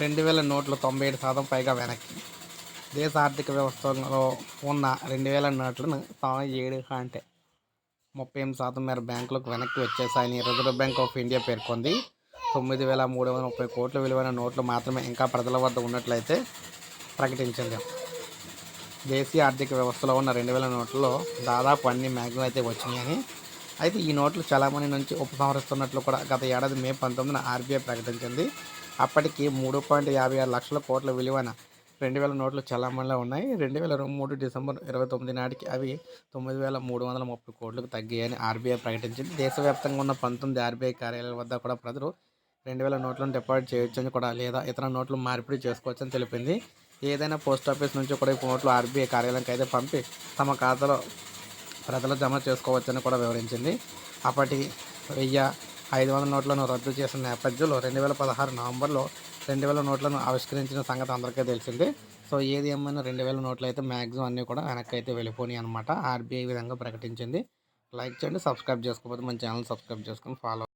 రెండు వేల నోట్లు తొంభై ఏడు శాతం పైగా వెనక్కి. దేశ ఆర్థిక వ్యవస్థలో ఉన్న రెండు వేల నోట్లను తొంభై ఏడు అంటే ముప్పై ఎనిమిది శాతం మేర బ్యాంకులకు వెనక్కి వచ్చేసాయని రిజర్వ్ బ్యాంక్ ఆఫ్ ఇండియా పేర్కొంది. తొమ్మిది వేల మూడు వందల ముప్పై కోట్ల విలువైన నోట్లు మాత్రమే ఇంకా ప్రజల వద్ద ఉన్నట్లయితే ప్రకటించింది దేశీయ ఆర్థిక వ్యవస్థలో ఉన్న రెండు వేల నోట్లలో దాదాపు అన్ని మ్యాక్సిమం అయితే వచ్చినాయని అయితే ఈ నోట్లు చలామణి నుంచి ఉపసంహరిస్తున్నట్లు కూడా గత ఏడాది మే పంతొమ్మిదిన ఆర్బీఐ ప్రకటించింది. అప్పటికి మూడు పాయింట్ యాభై ఆరు లక్షల కోట్ల విలువైన రెండు వేల నోట్లు చలామణిలో ఉన్నాయి. రెండు వేల మూడు డిసెంబర్ ఇరవై తొమ్మిది నాటికి అవి తొమ్మిది వేల మూడు వందల ముప్పై కోట్లకు తగ్గాయని ఆర్బీఐ ప్రకటించింది. దేశవ్యాప్తంగా ఉన్న పంతొమ్మిది ఆర్బీఐ కార్యాలయాల వద్ద కూడా ప్రజలు రెండు వేల నోట్లను డిపాజిట్ చేయొచ్చని కూడా లేదా ఇతర నోట్లు మార్పిడి చేసుకోవచ్చని తెలిపింది. ఏదైనా పోస్ట్ ఆఫీస్ నుంచి కూడా ఈ నోట్లు ఆర్బీఐ కార్యాలయానికి అయితే పంపి తమ ఖాతాలో ప్రజలు జమ చేసుకోవచ్చని కూడా వివరించింది. అప్పటి వెయ్యి ఐదు వందల నోట్లను రద్దు చేసిన నేపథ్యంలో రెండు వేల పదహారు నవంబర్లో రెండు వేల నోట్లను ఆవిష్కరించిన సంగతి అందరికీ తెలిసిందే. సో ఏది ఏమైనా రెండు వేల నోట్లు అయితే మ్యాక్సిమం అన్నీ కూడా వెనక్కి అయితే వెళ్ళిపోయినాయి అనమాట ఆర్బీఐ విధంగా ప్రకటించింది. లైక్ చేయండి సబ్స్క్రైబ్ చేసుకోకపోతే మన ఛానల్ సబ్స్క్రైబ్ చేసుకొని ఫాలో